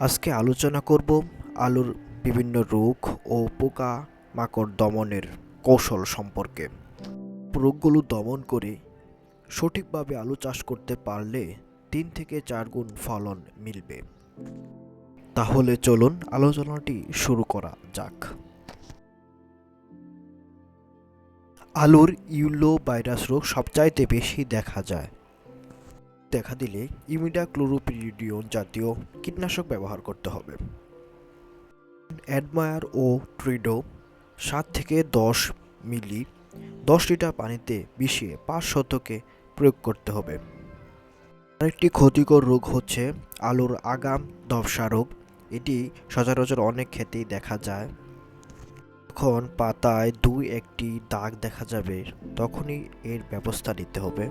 আজকে আলোচনা করব আলুর বিভিন্ন রোগ ও পোকা মাকড় দমনের কৌশল সম্পর্কে। রোগগুলো দমন করে সঠিকভাবে আলু চাষ করতে পারলে তিন থেকে চার গুণ ফলন মিলবে। তাহলে চলুন আলোচনাটি শুরু করা যাক। আলুর ইউলো ভাইরাস রোগ সবচাইতে বেশি দেখা যায়। দেখা দিলে ইমিডা ক্লোরোপিরিডিয়ন জাতীয় কীটনাশক ব্যবহার করতে হবে। অ্যাডমায়ার ও ট্রিডো সাত থেকে দশ মিলি, দশ লিটার পানিতে মিশিয়ে পাঁচ শতকে প্রয়োগ করতে হবে। আরেকটি ক্ষতিকর রোগ হচ্ছে আলুর আগাম দবসা রোগ। এটি সচরাচর অনেক ক্ষেতেই দেখা যায়। যখন পাতায় দুই একটি দাগ দেখা যাবে, তখনই এর ব্যবস্থা নিতে হবে।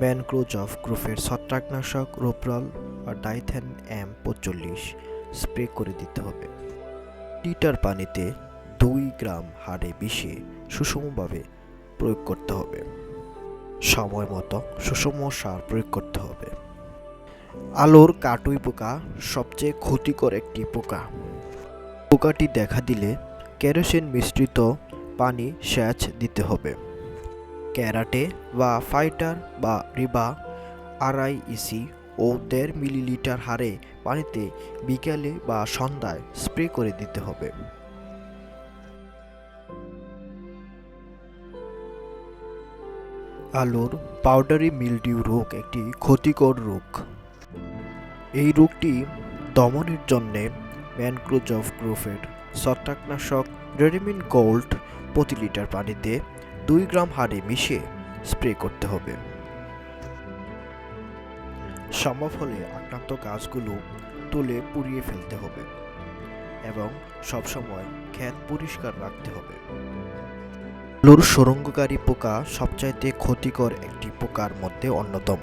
ম্যানগ্রোজফ গ্রুপের ছত্রাকনাশক, রোপ্রল বা ডাইথেন এম পঁচল্লিশ স্প্রে করে দিতে হবে। লিটার পানিতে দুই গ্রাম হারে বিষে সুষমভাবে প্রয়োগ করতে হবে। সময় মতো সুষম সার প্রয়োগ করতে হবে। আলোর কাটুই পোকা সবচেয়ে ক্ষতিকর একটি পোকা। পোকাটি দেখা দিলে কেরোসিন মিশ্রিত পানি সেচ দিতে হবে। ক্যারাটে বা ফাইটার বা রিবা আড়াই ইসি ও দেড় মিলিলিটার হারে পানিতে বিকেলে বা সন্ধ্যায় স্প্রে করে দিতে হবে। আলুর পাউডারি মিলডিউ রোগ একটি ক্ষতিকর রোগ। এই রোগটি দমনের জন্যে ম্যানগ্রোজফ গ্রুপের ছত্রাকনাশক রেডিমিন গোল্ড প্রতি লিটার পানিতে দুই গ্রাম হারে মিশিয়ে স্প্রে করতে হবে। সম্ভব হলে আক্রান্ত গাছগুলো তুলে পুড়িয়ে ফেলতে হবে এবং সবসময় ক্ষেত পরিষ্কার রাখতে হবে। আলুর সুরঙ্গকারী পোকা সবচাইতে ক্ষতিকর একটি পোকার মধ্যে অন্যতম।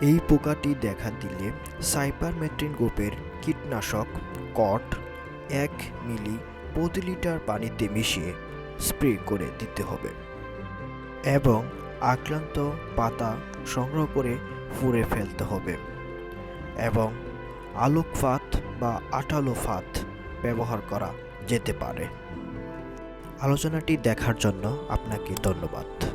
এই পোকাটি দেখা দিলে সাইপারমেট্রিন গ্রুপের কীটনাশক কট এক মিলি প্রতি লিটার পানিতে মিশিয়ে স্প্রে করে দিতে হবে এবং আক্রান্ত পাতা সংগ্রহ করে ফুঁড়ে ফেলতে হবে এবং আলোক ফাত বা আঠালো ফাত ব্যবহার করা যেতে পারে। আলোচনাটি দেখার জন্য আপনাকে ধন্যবাদ।